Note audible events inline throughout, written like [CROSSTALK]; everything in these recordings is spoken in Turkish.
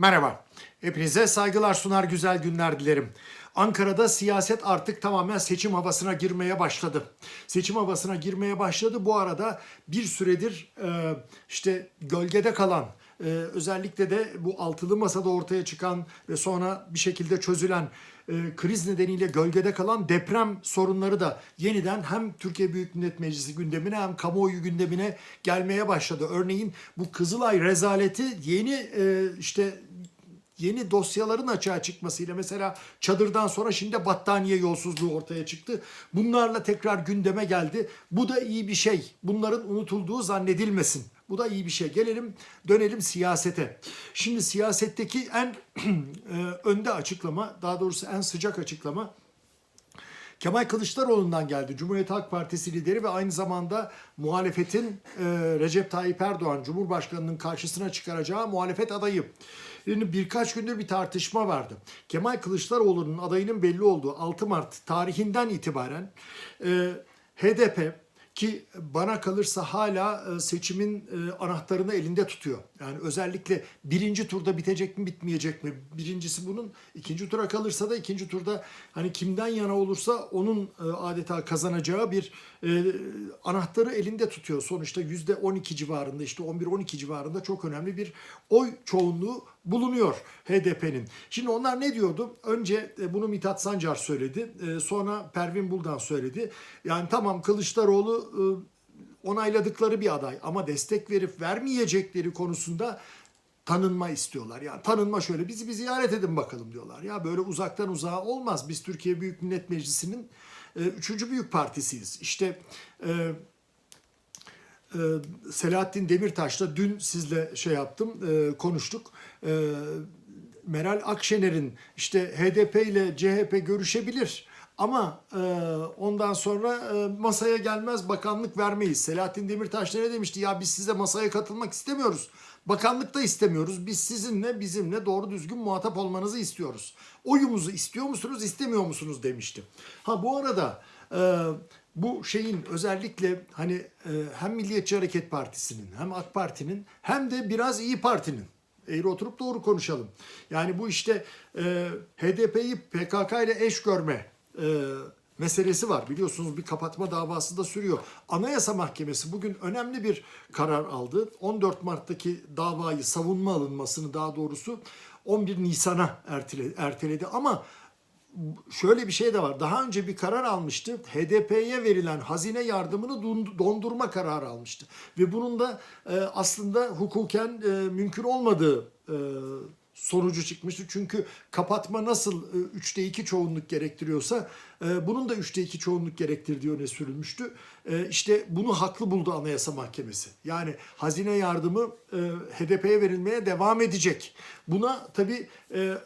Merhaba. Hepinize saygılar sunar güzel günler dilerim. Ankara'da siyaset artık tamamen seçim havasına girmeye başladı. Seçim havasına girmeye başladı. Bu arada bir süredir e, işte gölgede kalan e, özellikle de bu altılı masada ortaya çıkan ve sonra bir şekilde çözülen e, kriz nedeniyle gölgede kalan deprem sorunları da yeniden hem Türkiye Büyük Millet Meclisi gündemine hem kamuoyu gündemine gelmeye başladı. Örneğin bu Kızılay rezaleti yeni işte yeni dosyaların açığa çıkmasıyla mesela çadırdan sonra şimdi battaniye yolsuzluğu ortaya çıktı. Bunlarla tekrar gündeme geldi. Bu da iyi bir şey. Bunların unutulduğu zannedilmesin. Bu da iyi bir şey. Gelelim dönelim siyasete. Şimdi siyasetteki en [CLEARS THROAT] e, önde açıklama, daha doğrusu en sıcak açıklama Kemal Kılıçdaroğlu'ndan geldi. Cumhuriyet Halk Partisi lideri ve aynı zamanda muhalefetin e, Recep Tayyip Erdoğan Cumhurbaşkanı'nın karşısına çıkaracağı muhalefet adayı. Yani birkaç gündür bir tartışma vardı. Kemal Kılıçdaroğlu'nun adayının belli olduğu 6 Mart tarihinden itibaren e, HDP ki bana kalırsa hala e, seçimin e, anahtarını elinde tutuyor. Yani özellikle birinci turda bitecek mi bitmeyecek mi? Birincisi bunun. ikinci tura kalırsa da ikinci turda hani kimden yana olursa onun e, adeta kazanacağı bir anahtarı elinde tutuyor. Sonuçta yüzde 12 civarında işte 11-12 civarında çok önemli bir oy çoğunluğu bulunuyor HDP'nin. Şimdi onlar ne diyordu? Önce bunu Mithat Sancar söyledi. Sonra Pervin Buldan söyledi. Yani tamam Kılıçdaroğlu onayladıkları bir aday ama destek verip vermeyecekleri konusunda tanınma istiyorlar. Yani tanınma şöyle bizi bir ziyaret edin bakalım diyorlar. Ya böyle uzaktan uzağa olmaz. Biz Türkiye Büyük Millet Meclisi'nin e, üçüncü büyük partisiyiz. İşte e, e, Selahattin Demirtaş'la dün sizle şey yaptım, e, konuştuk. E, Meral Akşener'in işte HDP ile CHP görüşebilir ama e, ondan sonra e, masaya gelmez bakanlık vermeyiz. Selahattin Demirtaş ne demişti? Ya biz size masaya katılmak istemiyoruz. Bakanlık da istemiyoruz. Biz sizinle bizimle doğru düzgün muhatap olmanızı istiyoruz. Oyumuzu istiyor musunuz istemiyor musunuz demişti. Ha bu arada e, bu şeyin özellikle hani e, hem Milliyetçi Hareket Partisi'nin hem AK Parti'nin hem de biraz İyi Parti'nin eğri oturup doğru konuşalım. Yani bu işte e, HDP'yi PKK ile eş görme e, meselesi var. Biliyorsunuz bir kapatma davası da sürüyor. Anayasa Mahkemesi bugün önemli bir karar aldı. 14 Mart'taki davayı savunma alınmasını daha doğrusu 11 Nisan'a erteledi, ama şöyle bir şey de var. Daha önce bir karar almıştı. HDP'ye verilen hazine yardımını dondurma kararı almıştı. Ve bunun da e, aslında hukuken e, mümkün olmadığı e, sonucu çıkmıştı. Çünkü kapatma nasıl 3'te 2 çoğunluk gerektiriyorsa bunun da 3'te 2 çoğunluk gerektirdiği öne sürülmüştü. İşte bunu haklı buldu Anayasa Mahkemesi. Yani hazine yardımı HDP'ye verilmeye devam edecek. Buna tabii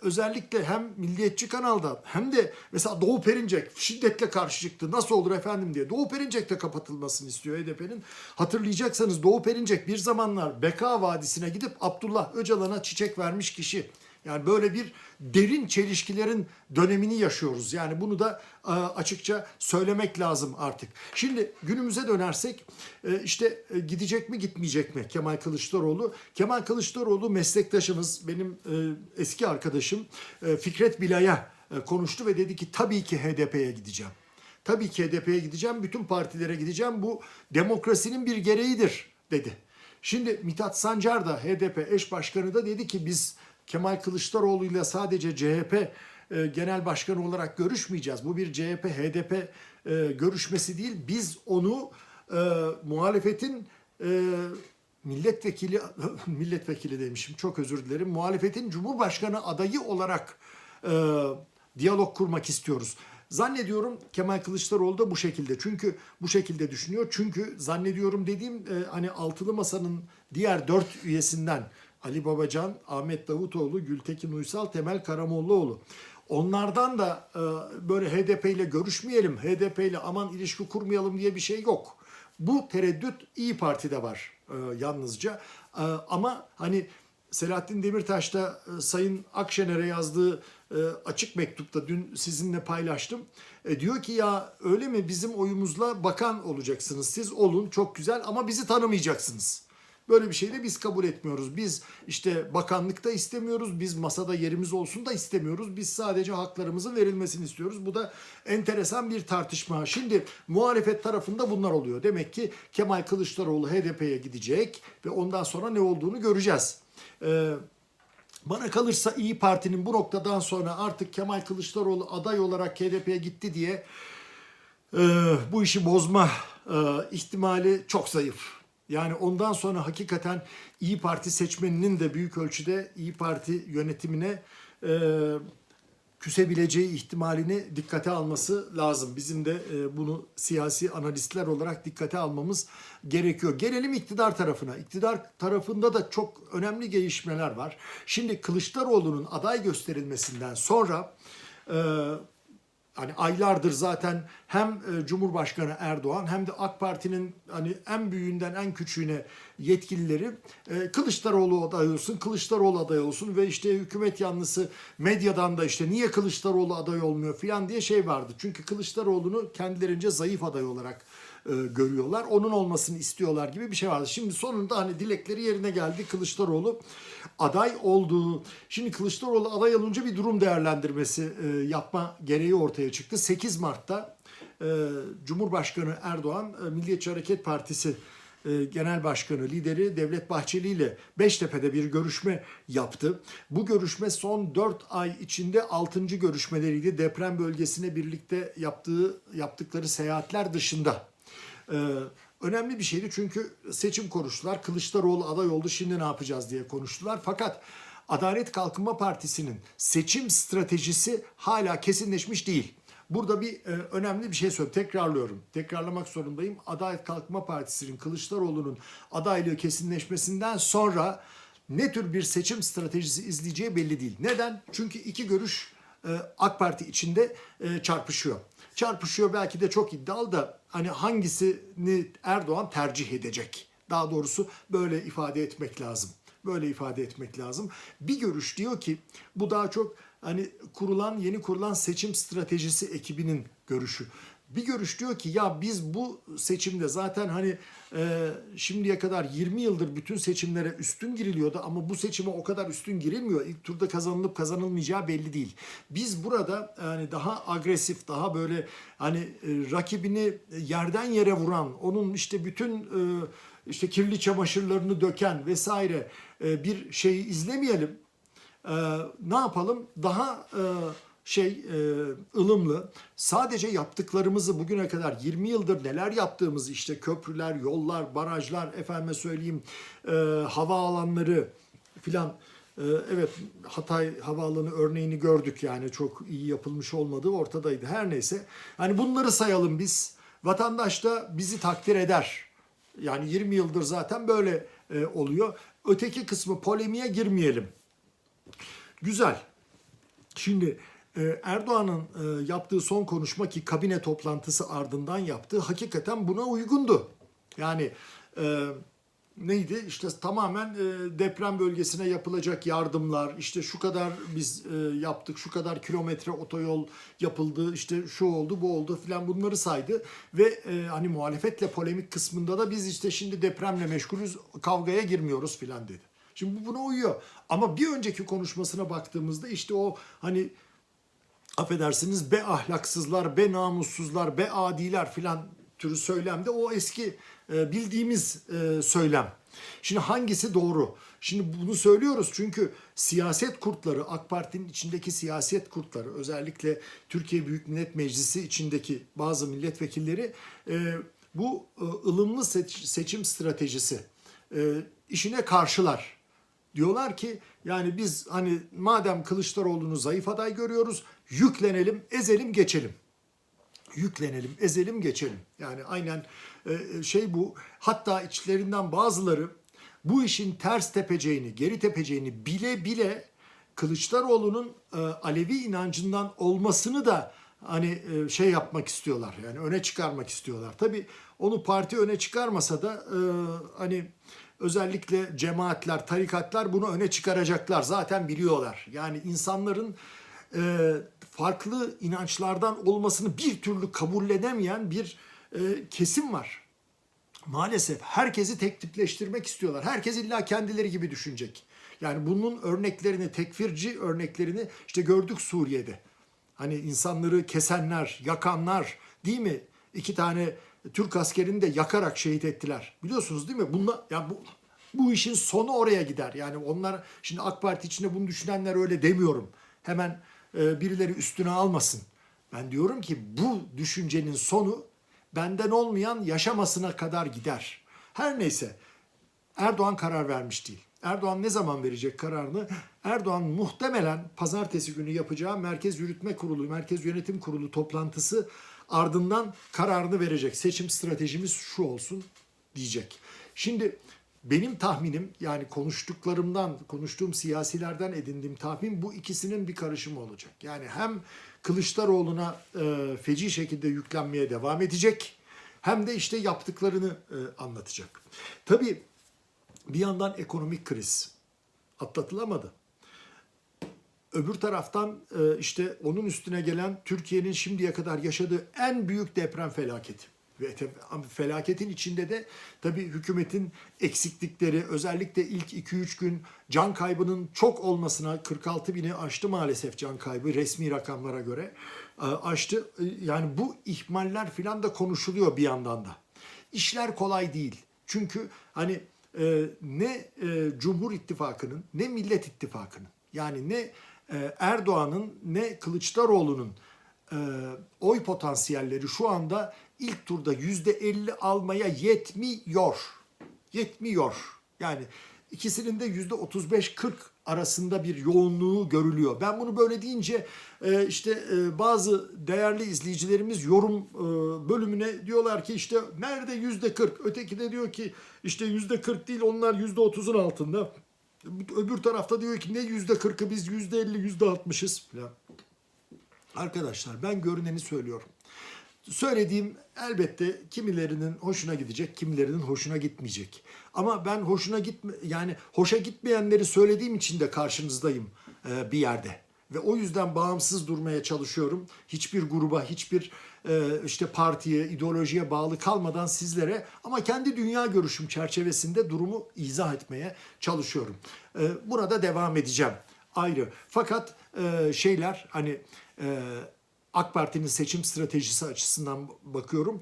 özellikle hem Milliyetçi kanalda hem de mesela Doğu Perinçek şiddetle karşı çıktı. Nasıl olur efendim diye. Doğu Perinçek de kapatılmasını istiyor HDP'nin. Hatırlayacaksanız Doğu Perinçek bir zamanlar Beka Vadisi'ne gidip Abdullah Öcalan'a çiçek vermiş kişi. Yani böyle bir derin çelişkilerin dönemini yaşıyoruz. Yani bunu da e, açıkça söylemek lazım artık. Şimdi günümüze dönersek e, işte e, gidecek mi gitmeyecek mi Kemal Kılıçdaroğlu? Kemal Kılıçdaroğlu meslektaşımız, benim eski arkadaşım Fikret Bilay'a konuştu ve dedi ki tabii ki HDP'ye gideceğim. Tabii ki HDP'ye gideceğim, bütün partilere gideceğim. Bu demokrasinin bir gereğidir dedi. Şimdi Mithat Sancar da HDP eş başkanı da dedi ki biz Kemal Kılıçdaroğlu ile sadece CHP e, genel başkanı olarak görüşmeyeceğiz. Bu bir CHP HDP e, görüşmesi değil. Biz onu e, muhalefetin milletvekili [LAUGHS] milletvekili demişim çok özür dilerim. Muhalefetin cumhurbaşkanı adayı olarak diyalog kurmak istiyoruz. Zannediyorum Kemal Kılıçdaroğlu da bu şekilde. Çünkü bu şekilde düşünüyor. Çünkü zannediyorum dediğim e, hani altılı masanın diğer dört üyesinden Ali Babacan, Ahmet Davutoğlu, Gültekin Uysal, Temel Karamollaoğlu. Onlardan da e, böyle HDP ile görüşmeyelim, HDP ile aman ilişki kurmayalım diye bir şey yok. Bu tereddüt İyi Parti'de var e, yalnızca. E, ama hani Selahattin Demirtaş da Sayın Akşener'e yazdığı açık mektupta dün sizinle paylaştım. E, diyor ki ya öyle mi bizim oyumuzla bakan olacaksınız. Siz olun çok güzel ama bizi tanımayacaksınız. Böyle bir şey de biz kabul etmiyoruz. Biz işte bakanlıkta istemiyoruz. Biz masada yerimiz olsun da istemiyoruz. Biz sadece haklarımızın verilmesini istiyoruz. Bu da enteresan bir tartışma. Şimdi muhalefet tarafında bunlar oluyor. Demek ki Kemal Kılıçdaroğlu HDP'ye gidecek ve ondan sonra ne olduğunu göreceğiz. Ee, bana kalırsa İyi Parti'nin bu noktadan sonra artık Kemal Kılıçdaroğlu aday olarak HDP'ye gitti diye e, bu işi bozma e, ihtimali çok zayıf. Yani ondan sonra hakikaten İyi Parti seçmeninin de büyük ölçüde İyi Parti yönetimine e, küsebileceği ihtimalini dikkate alması lazım. Bizim de e, bunu siyasi analistler olarak dikkate almamız gerekiyor. Gelelim iktidar tarafına. İktidar tarafında da çok önemli gelişmeler var. Şimdi Kılıçdaroğlu'nun aday gösterilmesinden sonra e, hani aylardır zaten hem e, Cumhurbaşkanı Erdoğan hem de AK Parti'nin hani en büyüğünden en küçüğüne yetkilileri e, Kılıçdaroğlu aday olsun, Kılıçdaroğlu aday olsun ve işte hükümet yanlısı medyadan da işte niye Kılıçdaroğlu aday olmuyor filan diye şey vardı. Çünkü Kılıçdaroğlu'nu kendilerince zayıf aday olarak e, görüyorlar. Onun olmasını istiyorlar gibi bir şey vardı. Şimdi sonunda hani dilekleri yerine geldi. Kılıçdaroğlu aday oldu. Şimdi Kılıçdaroğlu aday olunca bir durum değerlendirmesi e, yapma gereği ortaya çıktı. 8 Mart'ta e, Cumhurbaşkanı Erdoğan e, Milliyetçi Hareket Partisi e, Genel Başkanı lideri Devlet Bahçeli ile Beştepe'de bir görüşme yaptı. Bu görüşme son 4 ay içinde 6. görüşmeleriydi. Deprem bölgesine birlikte yaptığı yaptıkları seyahatler dışında. Ee, önemli bir şeydi çünkü seçim konuştular. Kılıçdaroğlu aday oldu şimdi ne yapacağız diye konuştular. Fakat Adalet Kalkınma Partisi'nin seçim stratejisi hala kesinleşmiş değil. Burada bir e, önemli bir şey söyleyeyim. Tekrarlıyorum. Tekrarlamak zorundayım. Adalet Kalkınma Partisi'nin Kılıçdaroğlu'nun adaylığı kesinleşmesinden sonra ne tür bir seçim stratejisi izleyeceği belli değil. Neden? Çünkü iki görüş e, AK Parti içinde e, çarpışıyor. Çarpışıyor belki de çok iddialı da hani hangisini Erdoğan tercih edecek? Daha doğrusu böyle ifade etmek lazım. Böyle ifade etmek lazım. Bir görüş diyor ki bu daha çok hani kurulan yeni kurulan seçim stratejisi ekibinin görüşü. Bir görüş diyor ki ya biz bu seçimde zaten hani e, şimdiye kadar 20 yıldır bütün seçimlere üstün giriliyordu ama bu seçime o kadar üstün girilmiyor. İlk turda kazanılıp kazanılmayacağı belli değil. Biz burada yani daha agresif, daha böyle hani e, rakibini yerden yere vuran, onun işte bütün e, işte kirli çamaşırlarını döken vesaire e, bir şeyi izlemeyelim. E, ne yapalım? Daha e, şey e, ılımlı sadece yaptıklarımızı bugüne kadar 20 yıldır neler yaptığımızı işte köprüler, yollar, barajlar, efendime söyleyeyim e, hava alanları filan e, evet Hatay havaalanı örneğini gördük yani çok iyi yapılmış olmadığı ortadaydı. Her neyse hani bunları sayalım biz. Vatandaş da bizi takdir eder. Yani 20 yıldır zaten böyle e, oluyor. Öteki kısmı polemiğe girmeyelim. Güzel. Şimdi Erdoğan'ın e, yaptığı son konuşma ki kabine toplantısı ardından yaptığı hakikaten buna uygundu. Yani e, neydi? İşte tamamen e, deprem bölgesine yapılacak yardımlar, işte şu kadar biz e, yaptık, şu kadar kilometre otoyol yapıldı, işte şu oldu, bu oldu filan bunları saydı ve e, hani muhalefetle polemik kısmında da biz işte şimdi depremle meşgulüz, kavgaya girmiyoruz filan dedi. Şimdi bu buna uyuyor. Ama bir önceki konuşmasına baktığımızda işte o hani affedersiniz be ahlaksızlar, be namussuzlar, be adiler filan türü söylemde o eski e, bildiğimiz e, söylem. Şimdi hangisi doğru? Şimdi bunu söylüyoruz çünkü siyaset kurtları, AK Parti'nin içindeki siyaset kurtları, özellikle Türkiye Büyük Millet Meclisi içindeki bazı milletvekilleri e, bu e, ılımlı seç- seçim stratejisi e, işine karşılar. Diyorlar ki yani biz hani madem Kılıçdaroğlu'nu zayıf aday görüyoruz yüklenelim, ezelim, geçelim. Yüklenelim, ezelim, geçelim. Yani aynen e, şey bu. Hatta içlerinden bazıları bu işin ters tepeceğini, geri tepeceğini bile bile Kılıçdaroğlu'nun e, Alevi inancından olmasını da hani e, şey yapmak istiyorlar. Yani öne çıkarmak istiyorlar. Tabii onu parti öne çıkarmasa da e, hani özellikle cemaatler, tarikatlar bunu öne çıkaracaklar. Zaten biliyorlar. Yani insanların e, farklı inançlardan olmasını bir türlü kabullenemeyen bir e, kesim var. maalesef herkesi tek tipleştirmek istiyorlar. Herkes illa kendileri gibi düşünecek. Yani bunun örneklerini, tekfirci örneklerini işte gördük Suriye'de. Hani insanları kesenler, yakanlar değil mi? İki tane Türk askerini de yakarak şehit ettiler. Biliyorsunuz değil mi? Bunlar, ya bu, bu işin sonu oraya gider. Yani onlar şimdi AK Parti içinde bunu düşünenler öyle demiyorum. Hemen birileri üstüne almasın. Ben diyorum ki bu düşüncenin sonu benden olmayan yaşamasına kadar gider. Her neyse Erdoğan karar vermiş değil. Erdoğan ne zaman verecek kararını? Erdoğan muhtemelen pazartesi günü yapacağı Merkez Yürütme Kurulu, Merkez Yönetim Kurulu toplantısı ardından kararını verecek. Seçim stratejimiz şu olsun diyecek. Şimdi benim tahminim yani konuştuklarımdan, konuştuğum siyasilerden edindiğim tahmin bu ikisinin bir karışımı olacak. Yani hem Kılıçdaroğlu'na e, feci şekilde yüklenmeye devam edecek hem de işte yaptıklarını e, anlatacak. Tabii bir yandan ekonomik kriz atlatılamadı. Öbür taraftan e, işte onun üstüne gelen Türkiye'nin şimdiye kadar yaşadığı en büyük deprem felaketi. Ve felaketin içinde de tabii hükümetin eksiklikleri özellikle ilk 2-3 gün can kaybının çok olmasına 46 bini aştı maalesef can kaybı resmi rakamlara göre e, aştı. E, Yani bu ihmaller filan da konuşuluyor bir yandan da. İşler kolay değil. Çünkü hani e, ne e, Cumhur İttifakı'nın ne Millet İttifakı'nın yani ne e, Erdoğan'ın ne Kılıçdaroğlu'nun e, oy potansiyelleri şu anda ilk turda yüzde elli almaya yetmiyor. Yetmiyor. Yani ikisinin de yüzde 35-40 arasında bir yoğunluğu görülüyor. Ben bunu böyle deyince e, işte e, bazı değerli izleyicilerimiz yorum e, bölümüne diyorlar ki işte nerede yüzde 40? Öteki de diyor ki işte yüzde 40 değil onlar yüzde 30'un altında. Öbür tarafta diyor ki ne yüzde 40'ı biz yüzde 50 yüzde 60'ız falan. Arkadaşlar ben görüneni söylüyorum. Söylediğim elbette kimilerinin hoşuna gidecek, kimilerinin hoşuna gitmeyecek. Ama ben hoşuna gitme yani hoşa gitmeyenleri söylediğim için de karşınızdayım e, bir yerde. Ve o yüzden bağımsız durmaya çalışıyorum. Hiçbir gruba, hiçbir e, işte partiye, ideolojiye bağlı kalmadan sizlere ama kendi dünya görüşüm çerçevesinde durumu izah etmeye çalışıyorum. E, burada devam edeceğim ayrı. Fakat e, şeyler hani e, AK Parti'nin seçim stratejisi açısından bakıyorum.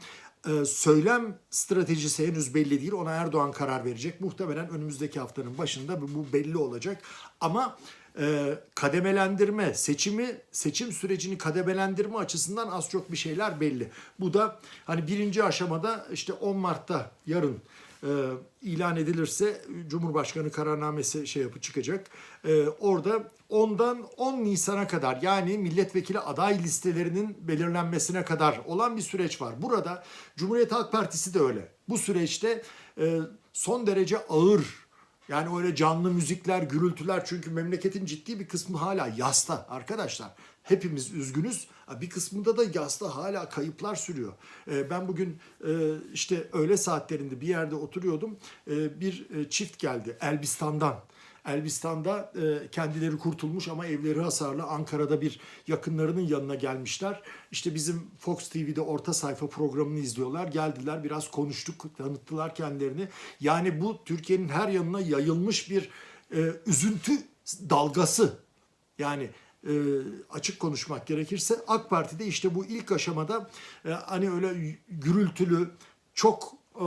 Ee, söylem stratejisi henüz belli değil. Ona Erdoğan karar verecek. Muhtemelen önümüzdeki haftanın başında bu belli olacak. Ama e, kademelendirme, seçimi, seçim sürecini kademelendirme açısından az çok bir şeyler belli. Bu da hani birinci aşamada işte 10 Mart'ta yarın e, ilan edilirse Cumhurbaşkanı kararnamesi şey yapı çıkacak. E, orada ondan 10 Nisan'a kadar yani milletvekili aday listelerinin belirlenmesine kadar olan bir süreç var. Burada Cumhuriyet Halk Partisi de öyle. Bu süreçte e, son derece ağır yani öyle canlı müzikler, gürültüler çünkü memleketin ciddi bir kısmı hala yasta arkadaşlar. Hepimiz üzgünüz. Bir kısmında da yasta hala kayıplar sürüyor. Ee, Ben bugün e, işte öğle saatlerinde bir yerde oturuyordum. Ee, Bir e, çift geldi Elbistan'dan. Elbistan'da e, kendileri kurtulmuş ama evleri hasarlı. Ankara'da bir yakınlarının yanına gelmişler. İşte bizim Fox TV'de orta sayfa programını izliyorlar. Geldiler biraz konuştuk, tanıttılar kendilerini. Yani bu Türkiye'nin her yanına yayılmış bir üzüntü dalgası. Yani e, açık konuşmak gerekirse AK Parti'de işte bu ilk aşamada e, hani öyle gürültülü çok e,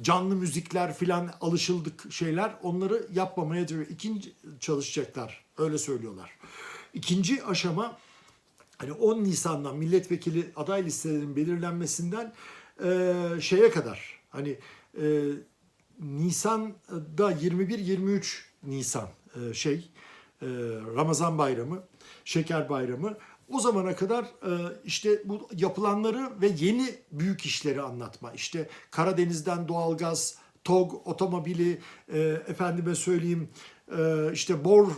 canlı müzikler filan alışıldık şeyler onları yapmamaya diyor. İkinci çalışacaklar öyle söylüyorlar. İkinci aşama hani 10 Nisan'dan milletvekili aday listelerinin belirlenmesinden e, şeye kadar hani e, Nisan'da 21-23 Nisan e, şey Ramazan bayramı, şeker bayramı. O zamana kadar e, işte bu yapılanları ve yeni büyük işleri anlatma. İşte Karadeniz'den doğalgaz, TOG otomobili, e, efendime söyleyeyim e, işte bor e,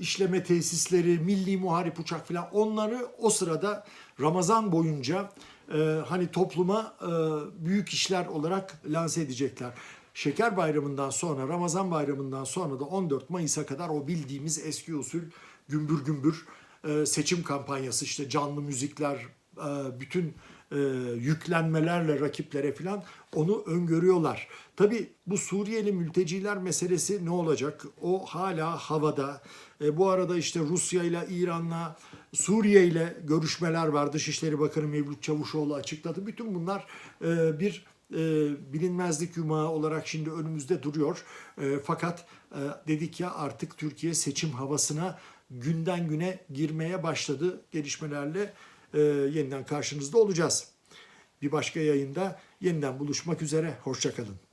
işleme tesisleri, milli muharip uçak falan onları o sırada Ramazan boyunca e, hani topluma e, büyük işler olarak lanse edecekler. Şeker Bayramı'ndan sonra, Ramazan Bayramı'ndan sonra da 14 Mayıs'a kadar o bildiğimiz eski usul gümbür gümbür e, seçim kampanyası işte canlı müzikler, e, bütün e, yüklenmelerle rakiplere falan onu öngörüyorlar. Tabii bu Suriyeli mülteciler meselesi ne olacak? O hala havada. E, bu arada işte Rusya ile İran'la Suriye ile görüşmeler var. Dışişleri Bakanı Mevlüt Çavuşoğlu açıkladı. Bütün bunlar e, bir e, bilinmezlik yumağı olarak şimdi önümüzde duruyor. E, fakat e, dedik ya artık Türkiye seçim havasına günden güne girmeye başladı. Gelişmelerle e, yeniden karşınızda olacağız. Bir başka yayında yeniden buluşmak üzere. Hoşçakalın.